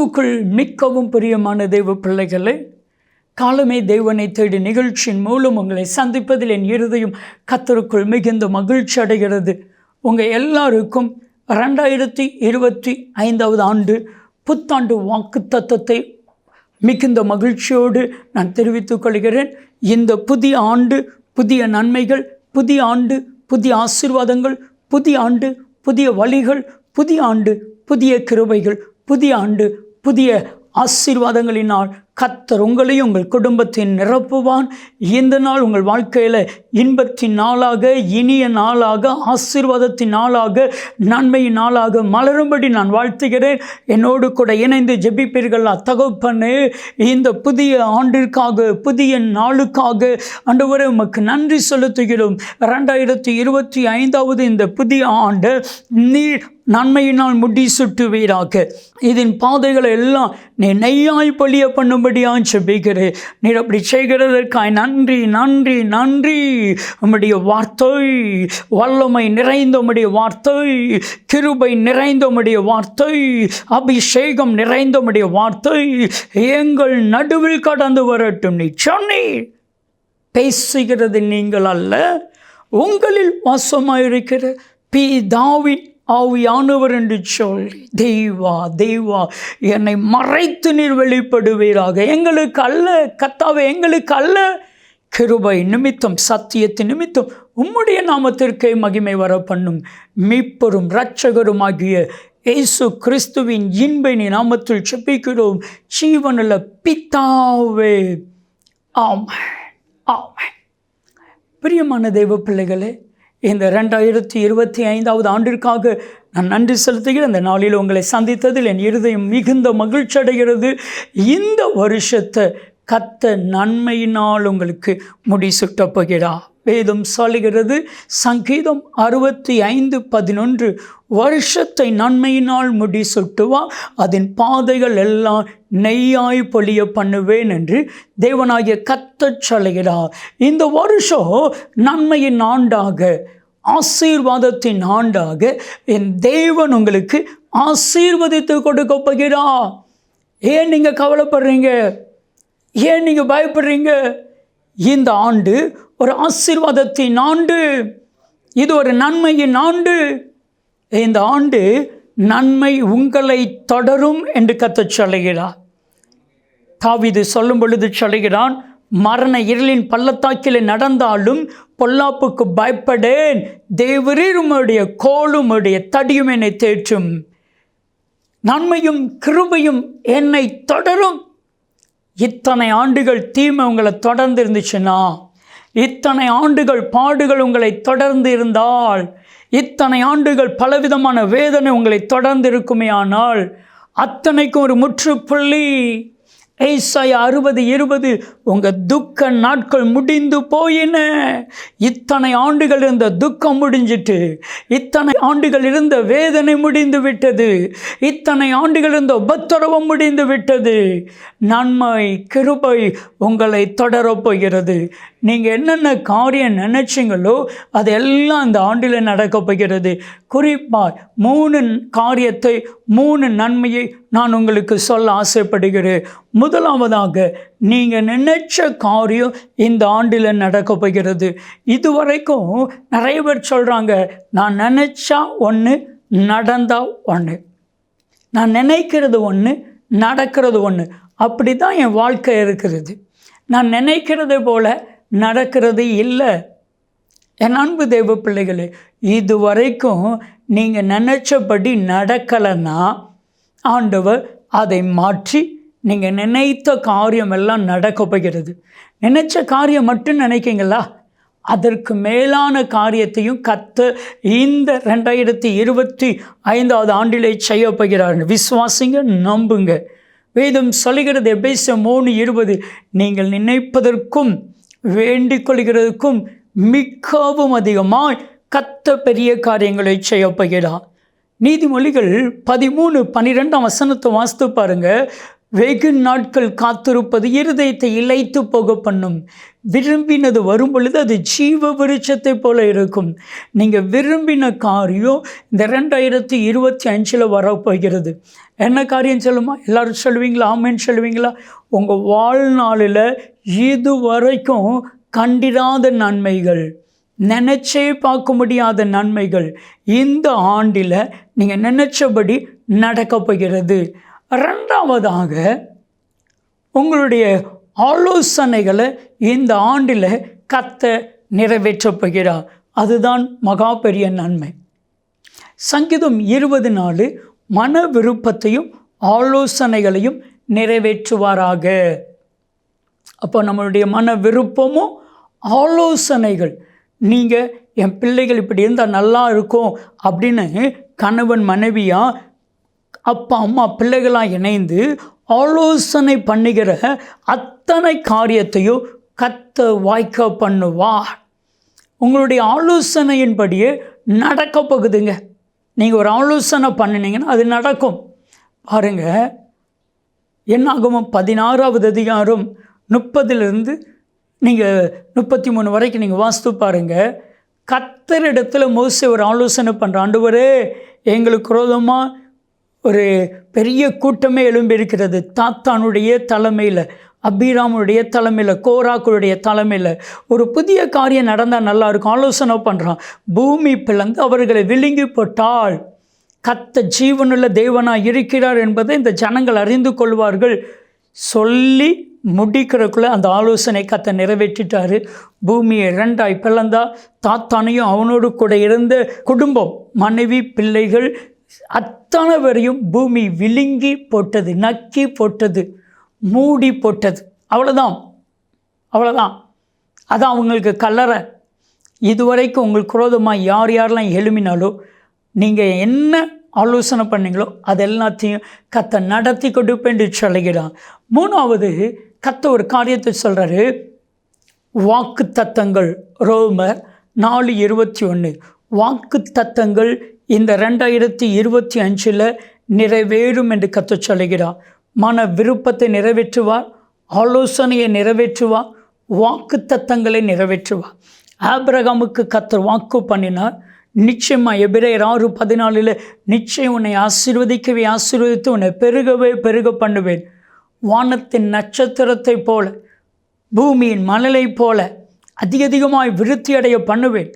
கிறிஸ்துக்குள் மிக்கவும் பிரியமான தெய்வ பிள்ளைகளே காலமே தேவனை தேடி நிகழ்ச்சியின் மூலம் உங்களை சந்திப்பதில் என் இருதயம் கத்தருக்குள் மிகுந்த மகிழ்ச்சி அடைகிறது. உங்கள் எல்லாருக்கும் ரெண்டாயிரத்தி இருபத்தி ஐந்தாவது ஆண்டு புத்தாண்டு வாக்கு தத்துவத்தை மிகுந்த மகிழ்ச்சியோடு நான் தெரிவித்துக் கொள்கிறேன். இந்த புதிய ஆண்டு புதிய நன்மைகள் புதிய ஆண்டு புதிய ஆசீர்வாதங்கள் புதிய ஆண்டு புதிய வழிகள் புதிய ஆண்டு புதிய கிருபைகள் புதிய ஆண்டு புதிய ஆசீர்வாதங்களினால் கத்தர் உங்களையும் உங்கள் குடும்பத்தின் நிரப்புவான் இந்த நாள் உங்கள் வாழ்க்கையில் இன்பத்தின் நாளாக இனிய நாளாக ஆசீர்வாதத்தின் நாளாக நன்மையின் நாளாக மலரும்படி நான் வாழ்த்துகிறேன். என்னோடு கூட இணைந்து ஜெபிப்பீர்கள். தகப்பனே இந்த புதிய ஆண்டிற்காக புதிய நாளுக்காக ஆண்டவரே உமக்கு நன்றி செலுத்துகிறோம். ரெண்டாயிரத்தி இருபத்தி ஐந்தாவது இந்த புதிய ஆண்டு நீர் நன்மையினால் முடி சுட்டுவீராக. இதன் பாதைகளை எல்லாம் நீ நெய்யாய் பொழிய பண்ணும்படியாக செபிக்கிறேன் நீர் அப்படி செய்கிறதற்காய் நன்றி நன்றி நன்றி. உம்முடைய வார்த்தை வல்லமை நிறைந்த உம்முடைய வார்த்தை கிருபை நிறைந்த உம்முடைய வார்த்தை அபிஷேகம் நிறைந்த உம்முடைய வார்த்தை எங்கள் நடுவில் கடந்து வரட்டும் நீ சொன்னீர். பேசுகிறது நீங்கள் அல்ல உங்களில் வாசமாயிருக்கிற பிதாவின் ஆவியானவர் என்று சொல்லி தெய்வா தெய்வா என்னை மறைத்து நீர் வெளிப்படுவீராக. எங்களுக்கு அல்ல கத்தாவே எங்களுக்கு அல்ல. கிருபை நிமித்தம் சத்தியத்தின் நிமித்தம் உம்முடைய நாமத்திற்கே மகிமை வர பண்ணும் மீப்பெரும் இரட்சகருமாகிய இயேசு கிறிஸ்துவின் இன்பை நாமத்தில் செப்பிக்கிறோம் ஜீவனில் பித்தாவே ஆமாம் ஆமாம் பிரியமான தெய்வ பிள்ளைகளே இந்த ரெண்டாயிரத்தி இருபத்தி ஐந்தாவது ஆண்டிற்காக நான் நன்றி செலுத்துகிறேன். இந்த நாளில் உங்களை சந்தித்ததில் என் இருதயம் மிகுந்த மகிழ்ச்சி அடைகிறது. இந்த வருஷத்தை கத்த நன்மையினால் உங்களுக்கு முடி போகிறார் வேதம் சொல்லுகிறது சங்கீதம் அறுபத்தி ஐந்து பதினொன்று. வருஷத்தை நன்மையினால் முடி சுட்டுவா அதன் பாதைகள் எல்லாம் நெய்யாய் பொழிய பண்ணுவேன் என்று தேவனாகிய கத்தச் சொல்கிறார் இந்த வருஷம் நன்மையின் ஆண்டாக ஆசீர்வாதத்தின் ஆண்டாக என் தேவன் உங்களுக்கு ஆசீர்வதித்து கொடுக்க போகிறார். ஏன் நீங்கள் கவலைப்படுறீங்க? ஏன் நீங்கள் பயப்படுறீங்க? இந்த ஆண்டு ஒரு ஆசீர்வாதத்தின் ஆண்டு. இது ஒரு நன்மையின் ஆண்டு. இந்த ஆண்டு நன்மை உங்களை தொடரும் என்று கத்தச் சொல்லுகிறார். தாவிது சொல்லும் பொழுது சொல்லுகிறான் மரண இருளின் பள்ளத்தாக்கில் நடந்தாலும் பொல்லாப்புக்கு பயப்படேன். தேவரீர் உம்முடைய கோலும் உடைய தடியும் என்னை தேற்றும். நன்மையும் கிருபையும் என்னை தொடரும். இத்தனை ஆண்டுகள் தீமை உங்களை தொடர்ந்து இருந்துச்சுன்னா இத்தனை ஆண்டுகள் பாடுகள் உங்களை தொடர்ந்து இருந்தால் இத்தனை ஆண்டுகள் பலவிதமான வேதனை உங்களை தொடர்ந்து இருக்குமே ஆனால் அத்தனைக்கும் ஒரு முற்றுப்புள்ளி. ஏசாய அறுபது இருபது உங்கள் துக்க நாட்கள் முடிந்து போயின. இத்தனை ஆண்டுகள் இருந்த துக்கம் முடிஞ்சிட்டு இத்தனை ஆண்டுகள் இருந்த வேதனை முடிந்து விட்டது இத்தனை ஆண்டுகள் இருந்த உபத்திரவம் முடிந்து விட்டது. நன்மை கிருபை உங்களை தொடரப் போகிறது. நீங்கள் என்னென்ன காரியம் நினச்சிங்களோ அதெல்லாம் இந்த ஆண்டில் நடக்க போகிறது. குறிப்பாக மூணு காரியத்தை மூணு நன்மையை நான் உங்களுக்கு சொல்ல ஆசைப்படுகிறேன். முதலாவதாக நீங்கள் நினைச்ச காரியம் இந்த ஆண்டில் நடக்க போகிறது. இதுவரைக்கும் நிறைய பேர் சொல்கிறாங்க நான் நினச்சா ஒன்று நடந்தால் ஒன்று நான் நினைக்கிறது ஒன்று நடக்கிறது ஒன்று அப்படி தான் என் வாழ்க்கை இருக்கிறது. நான் நினைக்கிறது போல் நடக்கிறது இல்லை. என் அன்பு தெய்வ பிள்ளைகளே இது வரைக்கும் நீங்கள் நினச்சபடி நடக்கலைன்னா ஆண்டவர் அதை மாற்றி நீங்கள் நினைத்த காரியம் எல்லாம் நடக்க போகிறது. நினைச்ச காரியம் மட்டும் நினைக்கிங்களா? அதற்கு மேலான காரியத்தையும் கத்த இந்த ரெண்டாயிரத்தி இருபத்தி ஐந்தாவது ஆண்டிலே செய்ய போகிறார் விசுவாசிங்க நம்புங்க. வேதம் சொல்கிறது எபேச மூணு இருபது நீங்கள் நினைப்பதற்கும் வேண்டிக் கொள்கிறதுக்கும் மிகவும் அதிகமாய் கத்த பெரிய காரியங்களை செய்ய போகிறார். நீதிமொழிகள் பதிமூணு பன்னிரெண்டாம் வசனத்தை வாசித்து பாருங்கள் வெகு நாட்கள் காத்திருப்பது இருதயத்தை இழைத்து போக பண்ணும் விரும்பினது வரும் பொழுது அது ஜீவ விருட்சத்தை போல இருக்கும். நீங்கள் விரும்பின காரியம் இந்த ரெண்டாயிரத்தி இருபத்தி அஞ்சில் வரப்போகிறது. என்ன காரியம் சொல்லுமா? எல்லாரும் சொல்லுவீங்களா? ஆமேன்னு சொல்லுவீங்களா? உங்கள் வாழ்நாளில் இது வரைக்கும் கண்டிராத நன்மைகள் நினச்சே பார்க்க முடியாத நன்மைகள் இந்த ஆண்டில் நீங்கள் நினச்சபடி நடக்கப் போகிறது. ரெண்டாவதாக உங்களுடைய ஆலோசனைகளை இந்த ஆண்டில் கத்த நிறைவேற்றப் போகிறார். அதுதான் மகா பெரிய நன்மை. சங்கீதம் இருபது நாலு மன விருப்பத்தையும் ஆலோசனைகளையும் நிறைவேற்றுவாராக. அப்போ நம்மளுடைய மன விருப்பமும் ஆலோசனைகள். நீங்கள் என் பிள்ளைகள் இப்படி இருந்தால் நல்லா இருக்கும் அப்படின்னு கணவன் மனைவியாக அப்பா அம்மா பிள்ளைகளாக இணைந்து ஆலோசனை பண்ணுகிற அத்தனை காரியத்தையும் கத்த வாய்க்க பண்ணுவா உங்களுடைய ஆலோசனையின்படியே நடக்க போகுதுங்க. நீங்கள் ஒரு ஆலோசனை பண்ணினீங்கன்னா அது நடக்கும். பாருங்க என்னாகுமோ? பதினாறாவது அதிகாரம் முப்பதுலேருந்து நீங்கள் முப்பத்தி மூணு வரைக்கும் நீங்கள் வாஸ்து பாருங்கள் கத்தர் இடத்துல மோசி ஒரு ஆலோசனை பண்ணுற ஆண்டவரே எங்களுக்கு குரோதமாக ஒரு பெரிய கூட்டமே எழும்பியிருக்கிறது. தாத்தானுடைய தலைமையில் அபிராமுடைய தலைமையில் கோராக்களுடைய தலைமையில் ஒரு புதிய காரியம் நடந்தால் நல்லா இருக்கும் ஆலோசனை பண்ணுறான் பூமி பிளந்து அவர்களை விழுங்கி போட்டால் கத்த ஜீவனுள்ள தேவனாக இருக்கிறார் என்பதை இந்த ஜனங்கள் அறிந்து கொள்வார்கள். சொல்லி முடிக்கிறக்குள்ளே அந்த ஆலோசனை கத்தை நிறைவேற்றிட்டாரு. பூமியை ரெண்டாய் பிளந்தா தாத்தானையும் அவனோடு கூட இருந்த குடும்பம் மனைவி பிள்ளைகள் அத்தனை வரையும் பூமி விழுங்கி போட்டது நக்கி போட்டது மூடி போட்டது. அவ்வளோதான் அவ்வளோதான் அதான் அவங்களுக்கு கல்லறை. இதுவரைக்கும் உங்களுக்கு குரோதமாக யார் யாரெல்லாம் எழுமினாலோ நீங்கள் என்ன ஆலோசனை பண்ணீங்களோ அது எல்லாத்தையும் கத்தை நடத்தி கொடுப்பேன் சொல்லுகிறான் மூணாவது கத்த ஒரு காரியத்தை சொல்கிறாரு வாக்கு தத்தங்கள் ரோமர் நாலு இருபத்தி ஒன்று வாக்கு தத்தங்கள் இந்த ரெண்டாயிரத்தி இருபத்தி அஞ்சில் நிறைவேறும் என்று கத்த சொல்கிறார் மன விருப்பத்தை நிறைவேற்றுவார் ஆலோசனையை நிறைவேற்றுவார் வாக்கு தத்தங்களை நிறைவேற்றுவார். ஆபிரகாமுக்கு கத்தர் வாக்கு பண்ணினார். நிச்சயமாக எபிரேயர் ஆறு பதினாலில் நிச்சயம் உன்னை ஆசீர்வதிக்கவே ஆசீர்வதித்து உன்னை பெருகவே பெருக பண்ணுவேன். வானத்தின் நட்சத்திரத்தை போல பூமியின் மணலை போல அதிக அதிகமாய் விருத்தி அடைய பண்ணுவேன்.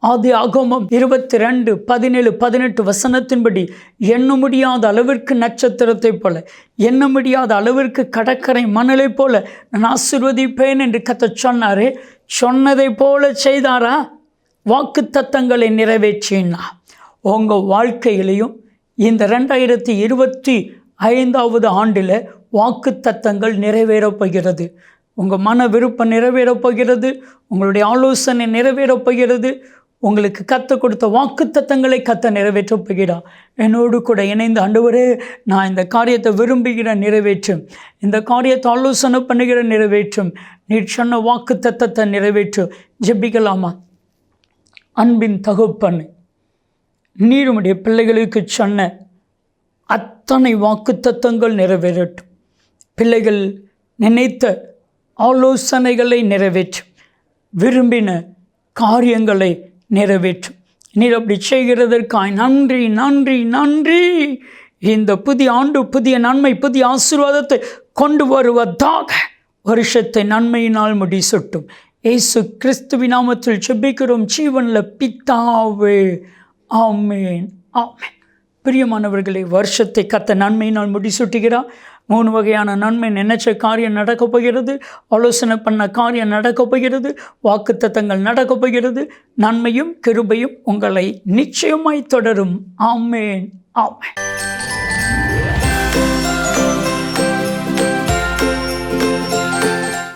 ஆதி ஆகமம் இருபத்தி ரெண்டு பதினேழு பதினெட்டு வசனத்தின்படி எண்ண முடியாத அளவிற்கு நட்சத்திரத்தைப் போல எண்ண முடியாத அளவிற்கு கடற்கரை மணலைப் போல நான் ஆசிர்வதிப்பேன் என்று கத்த சொன்னாரே. சொன்னதை போல செய்தாரா? வாக்கு தத்தங்களை நிறைவேற்றினா. உங்கள் வாழ்க்கையிலையும் இந்த ரெண்டாயிரத்தி இருபத்தி ஐந்தாவது ஆண்டில் வாக்கு தத்தங்கள் நிறைவேறப் போகிறது. உங்கள் மன விருப்பம் நிறைவேறப் போகிறது. உங்களுடைய ஆலோசனை நிறைவேறப் போகிறது. உங்களுக்கு கத்த கொடுத்த வாக்கு தத்தங்களை கத்த நிறைவேற்றப் போகிறார் என்னோடு கூட இணைந்து ஆண்டவரே நான் இந்த காரியத்தை விரும்புகிற நிறைவேற்றும். இந்த காரியத்தை ஆலோசனை பண்ணுகிற நிறைவேற்றும். நீ சொன்ன வாக்கு தத்தத்தை நிறைவேற்று. ஜெபிக்கலாமா? அன்பின் தகுப்பன் நீருமுடைய பிள்ளைகளுக்கு சொன்ன அத்தனை வாக்குத்தத்தங்கள் நிறைவேறட்டும். பிள்ளைகள் நினைத்த ஆலோசனைகளை நிறைவேற்றும் விரும்பின காரியங்களை நிறைவேற்றும். நீர் அப்படி செய்கிறதற்காய் நன்றி நன்றி நன்றி. இந்த புதிய ஆண்டு புதிய நன்மை புதிய ஆசீர்வாதத்தை கொண்டு வருவதாக வருஷத்தை நன்மையினால் முடி சுட்டும் ஏசு கிறிஸ்துவி நாமத்தில் செபிக்கிறோம் ஜீவனில் பித்தாவே ஆமேன் ஆமேன். பிரியமானவர்களை வருஷத்தை கத்த நன்மையினால் முடிசூட்டுகிறார். மூணு வகையான நன்மை. நினைச்ச காரியம் நடக்கப் போகிறது. ஆலோசனை பண்ண காரியம் நடக்கப் போகிறது. வாக்குத்தத்தங்கள் நடக்கப் போகிறது. நன்மையும் கிருபையும் உங்களை நிச்சயமாய் தொடரும். ஆமேன். ஆமேன்.